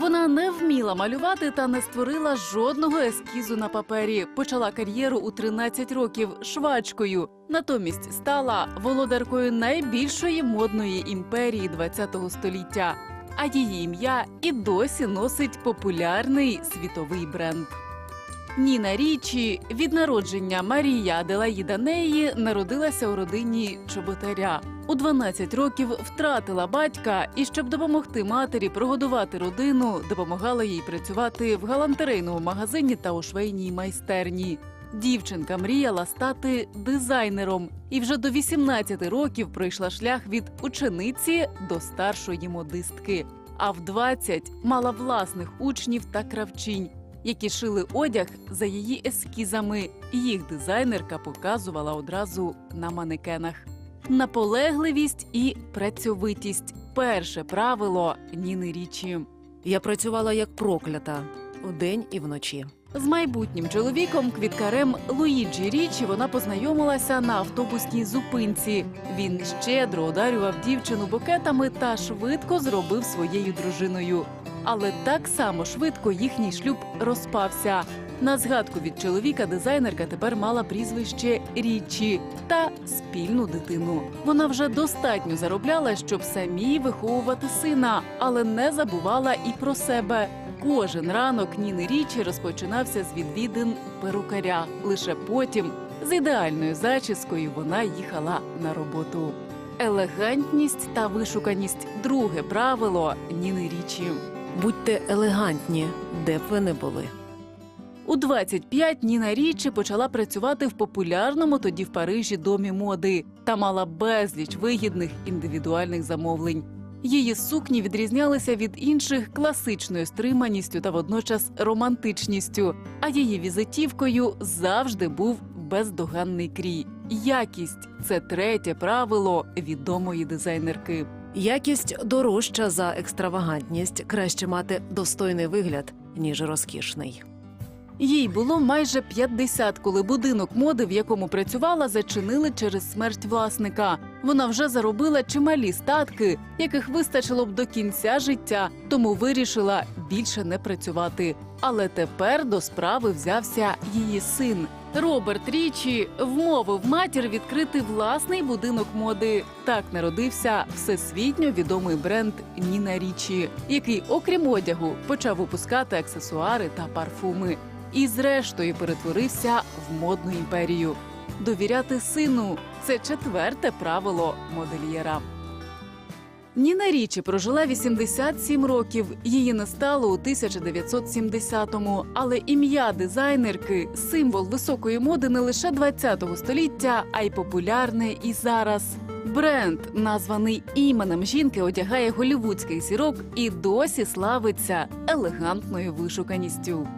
Вона не вміла малювати та не створила жодного ескізу на папері. Почала кар'єру у 13 років швачкою. Натомість стала володаркою найбільшої модної імперії ХХ століття. А її ім'я і досі носить популярний світовий бренд. Ніна Річі від народження Марія Аделаїда Неї народилася у родині чоботаря. У 12 років втратила батька, і щоб допомогти матері прогодувати родину, допомагала їй працювати в галантерейному магазині та у швейній майстерні. Дівчинка мріяла стати дизайнером і вже до 18 років пройшла шлях від учениці до старшої модистки. А в 20 мала власних учнів та кравчинь, які шили одяг за її ескізами. Їх дизайнерка показувала одразу на манекенах. Наполегливість і працьовитість перше правило Ніни Річі. Я працювала як проклята вдень і вночі. З майбутнім чоловіком квіткарем Луїджі Річі вона познайомилася на автобусній зупинці. Він щедро одарював дівчину букетами та швидко зробив своєю дружиною. Але так само швидко їхній шлюб розпався. На згадку від чоловіка дизайнерка тепер мала прізвище Річі та спільну дитину. Вона вже достатньо заробляла, щоб самій виховувати сина, але не забувала і про себе. Кожен ранок Ніни Річі розпочинався з відвідин перукаря. Лише потім з ідеальною зачіскою вона їхала на роботу. Елегантність та вишуканість друге правило Ніни Річі. Будьте елегантні, де б ви не були. У 25 Ніна Річі почала працювати в популярному тоді в Парижі домі моди та мала безліч вигідних індивідуальних замовлень. Її сукні відрізнялися від інших класичною стриманістю та водночас романтичністю. А її візитівкою завжди був бездоганний крій. Якість це третє правило відомої дизайнерки. Якість дорожча за екстравагантність, краще мати достойний вигляд, ніж розкішний. Їй було майже 50, коли будинок моди, в якому працювала, зачинили через смерть власника. Вона вже заробила чималі статки, яких вистачило б до кінця життя, тому вирішила більше не працювати. Але тепер до справи взявся її син. Роберт Річі вмовив матір відкрити власний будинок моди. Так народився всесвітньо відомий бренд Ніна Річі, який, окрім одягу, почав випускати аксесуари та парфуми і зрештою перетворився в модну імперію. Довіряти сину це четверте правило модельєра. Ніна Річі прожила 87 років. Її не стало у 1970-му. Але ім'я дизайнерки символ високої моди не лише 20-го століття, а й популярне і зараз. Бренд, названий іменем жінки, одягає голівудських зірок і досі славиться елегантною вишуканістю.